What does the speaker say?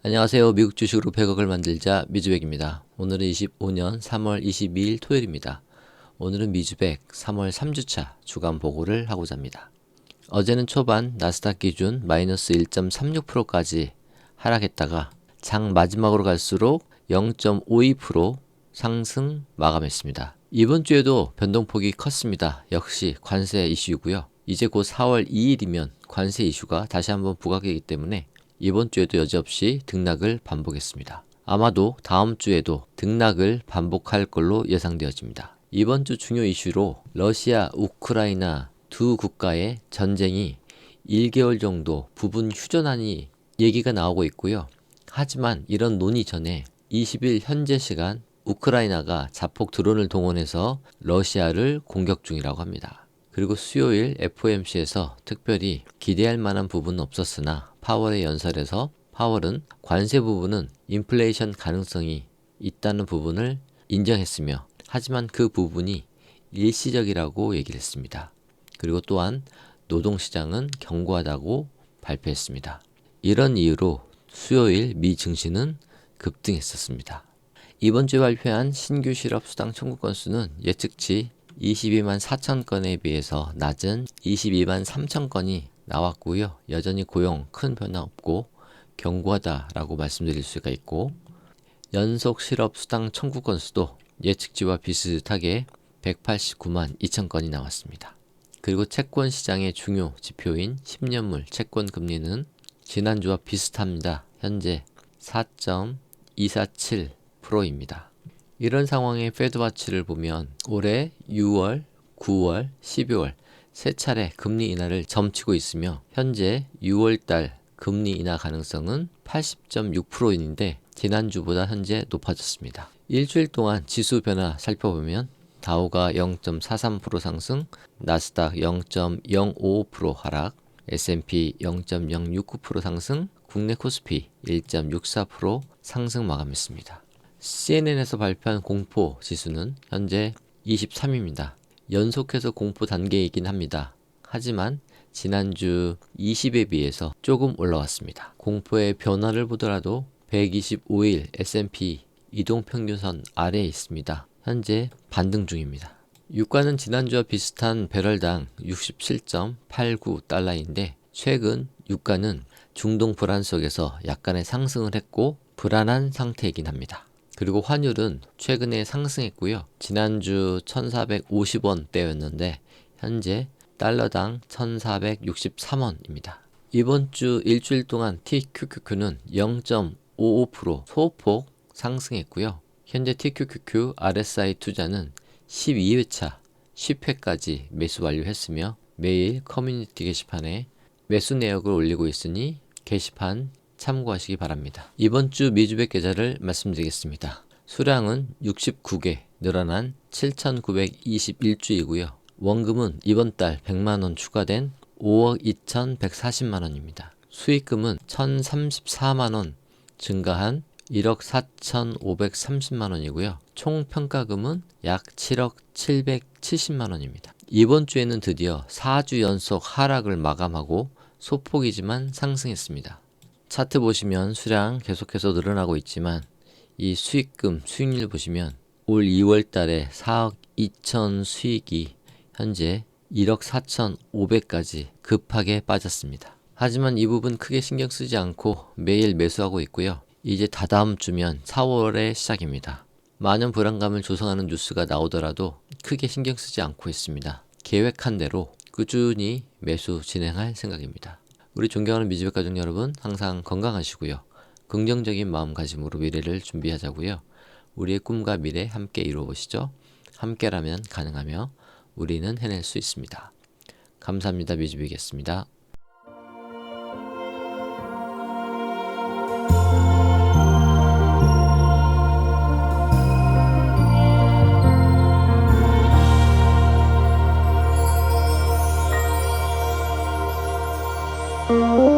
안녕하세요. 미국 주식으로 100억을 만들자 미주백입니다. 오늘은 25년 3월 22일 토요일입니다. 오늘은 미주백 3월 3주차 주간 보고를 하고자 합니다. 어제는 초반 나스닥 기준 마이너스 1.36%까지 하락했다가 장 마지막으로 갈수록 0.52% 상승 마감했습니다. 이번 주에도 변동폭이 컸습니다. 역시 관세 이슈고요. 이제 곧 4월 2일이면 관세 이슈가 다시 한번 부각되기 때문에 이번 주에도 여지없이 등락을 반복했습니다. 아마도 다음 주에도 등락을 반복할 걸로 예상되어집니다. 이번 주 중요 이슈로 러시아, 우크라이나 두 국가의 전쟁이 1개월 정도 부분 휴전하니 얘기가 나오고 있고요. 하지만 이런 논의 전에 20일 현재 시간 우크라이나가 자폭 드론을 동원해서 러시아를 공격 중이라고 합니다. 그리고 수요일 FOMC에서 특별히 기대할 만한 부분은 없었으나 파월의 연설에서 파월은 관세 부분은 인플레이션 가능성이 있다는 부분을 인정했으며 하지만 그 부분이 일시적이라고 얘기를 했습니다. 그리고 또한 노동시장은 견고하다고 발표했습니다. 이런 이유로 수요일 미 증시는 급등했었습니다. 이번 주에 발표한 신규 실업 수당 청구 건수는 예측치 22만 4천 건에 비해서 낮은 22만 3천 건이 나왔고요. 여전히 고용 큰 변화 없고 견고하다라고 말씀드릴 수가 있고 연속 실업 수당 청구 건수도 예측치와 비슷하게 189만 2천 건이 나왔습니다. 그리고 채권 시장의 중요 지표인 10년물 채권 금리는 지난주와 비슷합니다. 현재 4.247%입니다. 이런 상황의 페드와치를 보면 올해 6월, 9월, 12월 세 차례 금리 인하를 점치고 있으며 현재 6월 달 금리 인하 가능성은 80.6%인데 지난주보다 현재 높아졌습니다. 일주일 동안 지수 변화 살펴보면 다우가 0.43% 상승, 나스닥 0.055% 하락, S&P 0.069% 상승, 국내 코스피 1.64% 상승 마감했습니다. CNN에서 발표한 공포 지수는 현재 23입니다. 연속해서 공포 단계이긴 합니다. 하지만 지난주 20에 비해서 조금 올라왔습니다. 공포의 변화를 보더라도 125일 S&P 이동평균선 아래에 있습니다. 현재 반등 중입니다. 유가는 지난주와 비슷한 배럴당 67.89달러인데 최근 유가는 중동 불안 속에서 약간의 상승을 했고 불안한 상태이긴 합니다. 그리고 환율은 최근에 상승했고요. 지난주 1450원대였는데 현재 달러당 1463원입니다. 이번 주 일주일 동안 TQQQ는 0.55% 소폭 상승했고요. 현재 TQQQ RSI 투자는 12회차 10회까지 매수 완료했으며 매일 커뮤니티 게시판에 매수 내역을 올리고 있으니 게시판 참고하시기 바랍니다. 이번 주 미주백 계좌를 말씀드리겠습니다. 수량은 69개 늘어난 7,921주이고요. 원금은 이번 달 100만원 추가된 5억 2,140만원입니다. 수익금은 1,034만원 증가한 1억 4,530만원이고요. 총 평가금은 약 7억 770만원입니다. 이번 주에는 드디어 4주 연속 하락을 마감하고 소폭이지만 상승했습니다. 차트 보시면 수량 계속해서 늘어나고 있지만 이 수익금 수익률 보시면 올 2월 달에 4억 2천 수익이 현재 1억 4천 5백까지 급하게 빠졌습니다. 하지만 이 부분 크게 신경 쓰지 않고 매일 매수하고 있고요. 이제 다다음 주면 4월의 시작입니다. 많은 불안감을 조성하는 뉴스가 나오더라도 크게 신경 쓰지 않고 있습니다. 계획한 대로 꾸준히 매수 진행할 생각입니다. 우리 존경하는 미즈백 가족 여러분 항상 건강하시고요. 긍정적인 마음가짐으로 미래를 준비하자고요. 우리의 꿈과 미래 함께 이루어보시죠. 함께라면 가능하며 우리는 해낼 수 있습니다. 감사합니다. 미즈백이었습니다. Oh.